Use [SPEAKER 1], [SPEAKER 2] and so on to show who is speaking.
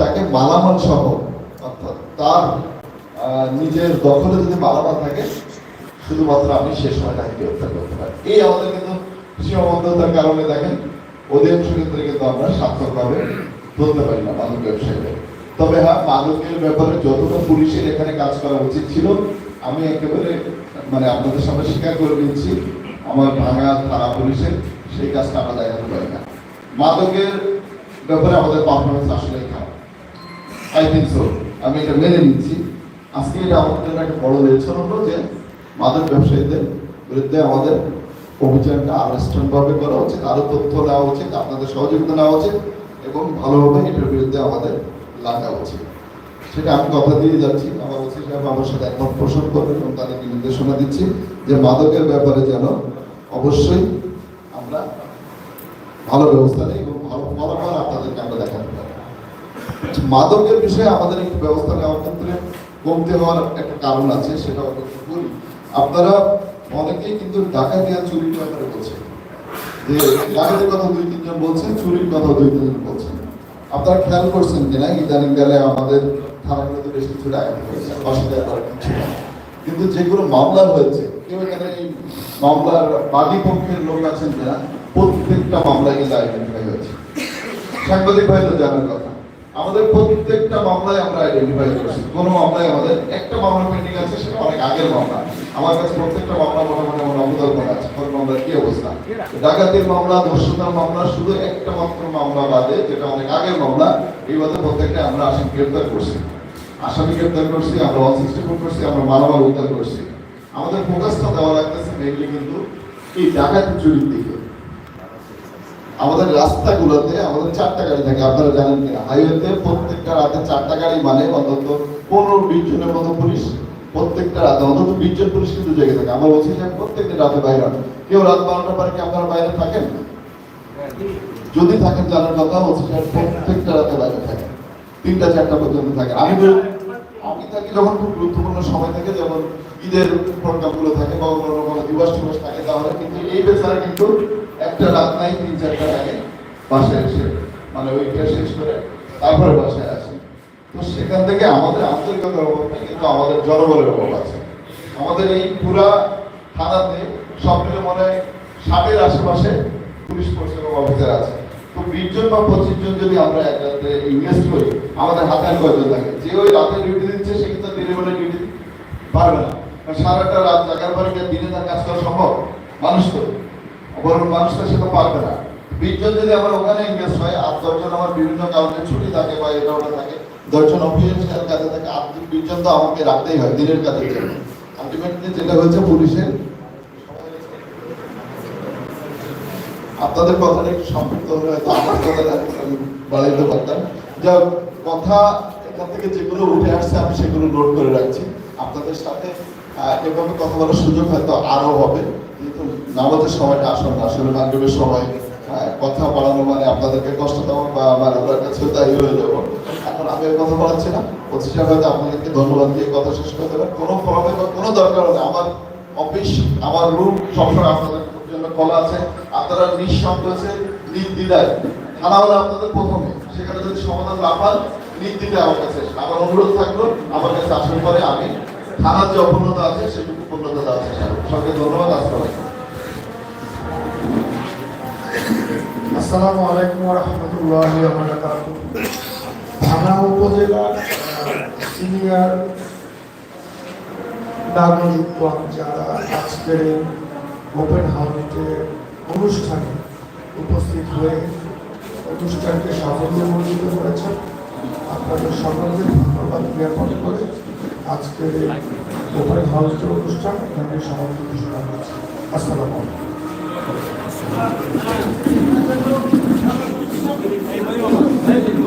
[SPEAKER 1] তাকে মালামাল সহ, অর্থাৎ তার নিজের দখলে যদি মালামাল থাকে, শুধুমাত্র আপনি সে সময় তাকে গ্রেফতার করতে পারেন। এই আমাদের কিন্তু সীমাবদ্ধতার কারণে দেখেন অধিকাংশ ক্ষেত্রে কিন্তু আমরা সার্থকভাবে ধরতে পারি না মাদক ব্যবসায়ীদের। তবে হ্যাঁ মাদকের ব্যাপারে যতটা পুলিশের এখানে কাজ করা উচিত ছিল, আমি একেবারে মানে আপনাদের সামনে স্বীকার করে দিচ্ছি আমার ভাঙা থানা পুলিশের সেই কাজটা আমরা দেখাতে পারি না। মাদকের ব্যাপারে আমাদের পারফরমেন্স আসলেই খারাপ। আই থিঙ্ক সো আমি এটা মেনে নিচ্ছি। আজকে এটা আমাদের জন্য একটা বড় লেকচার হলো যে মাদক ব্যবসায়ীদের বিরুদ্ধে আমাদের অভিযানটা আরও স্ট্রং ভাবে করা উচিত, আরও তথ্য নেওয়া উচিত, আপনাদের সহযোগিতা নেওয়া উচিত এবং ভালোভাবে এটার বিরুদ্ধে আমাদের লাগা উচিত। সেটা আমি কথা দিয়ে যাচ্ছি। আমার ওসি সাহেব আমার সাথে একমত পোষণ করবেন এবং তাদেরকে নির্দেশনা দিচ্ছি যে মাদকের ব্যাপারে যেন অবশ্যই আমরা ভালো ব্যবস্থা নেই এবং ভালো ফলাফল আপনাদেরকে আমরা পারি মাদকের বিষয়ে আমাদের একটু ব্যবস্থা নেওয়ার ক্ষেত্রে কমতে হওয়ার একটা কারণ আছে, সেটা একটু বলি। আপনারা অনেকেই কিন্তু ডাকাতি আর চুরির ব্যাপারে বলছেন। যে ডাকাতির কথা দুই তিনজন বলছেন, চুরির কথা দুই তিনজন বলছেন। আপনারা খেয়াল করছেন কিনা? ইদানিং গেলে আমাদের থানাগুলোতে বেশ কিছু ডাকাতি হয়েছে করার কিছু। কিন্তু যেগুলো মামলা হয়েছে, কেউ এখানে এই মামলার বাদী পক্ষের লোক আছেন কিনা, প্রত্যেকটা মামলায় কিন্তু আইডেন্টিফাই হয়েছে। সাংবাদিক ভাই তো জানার কথা। আমাদের প্রত্যেকটা মামলায় আমরা আইডেন্টিফাই করছি। কোনো মামলায় আমাদের একটা মামলা পেন্ডিং আছে, সেটা অনেক আগের মামলা। আমার কাছে প্রত্যেকটা মামলা মোটামুটি আমার অবদান করা আছে। কোন মামলার কি অবস্থা? ডাকাতির মামলা, ধর্ষণের মামলা, শুধু একটা মাত্র মামলা বাদে, যেটা অনেক আগের মামলা, এই বাদে প্রত্যেকটা আমরা আসামি গ্রেপ্তার করছি। আসামি গ্রেপ্তার করছি, আমরা ওয়ান সিক্সটি ফোর করছি, আমরা মালামাল উদ্ধার করছি। আমাদের ফোকাসটা দেওয়া লাগতেছে মেইনলি কিন্তু এই ডাকাতি চুরির দিকে। আমাদের রাস্তাগুলোতে আমাদের চারটা গাড়ি থাকে, আপনারা জানেন কিনা? হাইওয়েতে প্রত্যেকটা রাতে চারটা গাড়ি মানে অন্তত পনেরো বিশ জনের মতো পুলিশ। প্রত্যেকটা রাতে, অন্তত বিশ জন পুলিশ কিন্তু জেগে থাকে। আমার বলছি যে প্রত্যেকটা রাতে বাইরে কেউ রাত বারোটা পরে কি আপনারা বাইরে থাকেন? যদি থাকেন, জানার কথা যে প্রত্যেকটা রাতে বাইরে থাকে। তিনটা, চারটা পর্যন্ত থাকে। আমি আমি থাকি যখন খুব গুরুত্বপূর্ণ সময় থাকে, যেমন ঈদের প্রোগ্রামগুলো থাকে, বা অন্য কোনো দিবস টিবস থাকে, তাহলে কিন্তু এই বেচারা কিন্তু একটা রাত নাই, তিন চারটা আগে বাসায় এসে মানে ওইটা শেষ করে তারপরে বাসায় আসি। তো সেখান থেকে আমাদের আন্তরিকতার অভাব নেই, কিন্তু আমাদের জনবলের অভাব আছে। আমাদের এই পুরা থানাতে সব মিলে মনে হয় ষাটের আশেপাশে পুলিশ ফোর্স এবং অফিসার আছে। তো বিশ জন বা পঁচিশ জন যদি আমরা এক রাতে ইনভেস্ট করি, আমাদের হাতে কয়জন থাকে? যে ওই রাতে ডিউটি দিচ্ছে, সে কিন্তু দিনের বেলা ডিউটি পারবে না। সারাটা রাত জাগার পরে দিনে তার কাজ করা সম্ভব? মানুষ তো। বরং মানুষ তো সেটা পারবে না। বিশজন যদি আমার ওখানে ইনভেস্ট হয়, আর দশজন আমার বিভিন্ন কারণে ছুটি থাকে বা এটা ওটা থাকে, দশজন অফিসিয়াল কাজে থাকে বিশ জন তো আমাকে রাখতেই হয় দিনের জন্য। আলটিমেটলি যেটা হচ্ছে পুলিশের আপনাদের কথাটা একটু সম্পৃক্ত হলে হয়তো আমার বাড়াইতে পারতাম। যা কথা এখান থেকে যেগুলো উঠে আসছে, আমি সেগুলো নোট করে রাখছি। আপনাদের সাথে এভাবে কথা বলার সুযোগ হয়তো আরও হবে। কিন্তু নামাজের সময়টা না আসলে মাগরিবের সময় আহ, কথা বাড়ানো মানে আপনাদেরকে কষ্ট দেওয়া বা আমার আপনার কাছে দায়ী হয়ে যাব। এখন আমি কথা বলাচ্ছি না। অথচ হয়তো আপনাদেরকে ধন্যবাদ দিয়ে কথা শেষ করে দেবেন। কোনো প্রবলেম বা কোনো দরকার নেই। আমার অফিস আমার রুম সবসময় আপনাদের জন্য খোলা আছে। আপনারা নিঃশব্দ নিঃসংকোচে নির্দ্বিধায়। থানা হলো আপনাদের প্রথমে। সেখানে যদি সমাধান না পান নির্দ্বিধায় আমার কাছে আমার অনুরোধ থাকল আমার কাছে আসার পরে আমি থানার যে অপূর্ণতা আছে সেটুকু পূর্ণতা আছে সবাইকে ধন্যবাদ আসসালাম
[SPEAKER 2] আসসালামু আলাইকুম রহমতুল্লাহ থানা উপজেলার সিনিয়র নাগরিকগণ যারা আজকের ওপেন হাউসের অনুষ্ঠানে উপস্থিত হয়ে অনুষ্ঠানকে সাফল্যমণ্ডিত করেছেন, আপনাদের সকলকে ধন্যবাদ জ্ঞাপন করে আজকের ওপেন হাউসের অনুষ্ঠান এখানে সমাপ্তি ঘোষণা করছি। আসসালামু আলাইকুম। Thank you.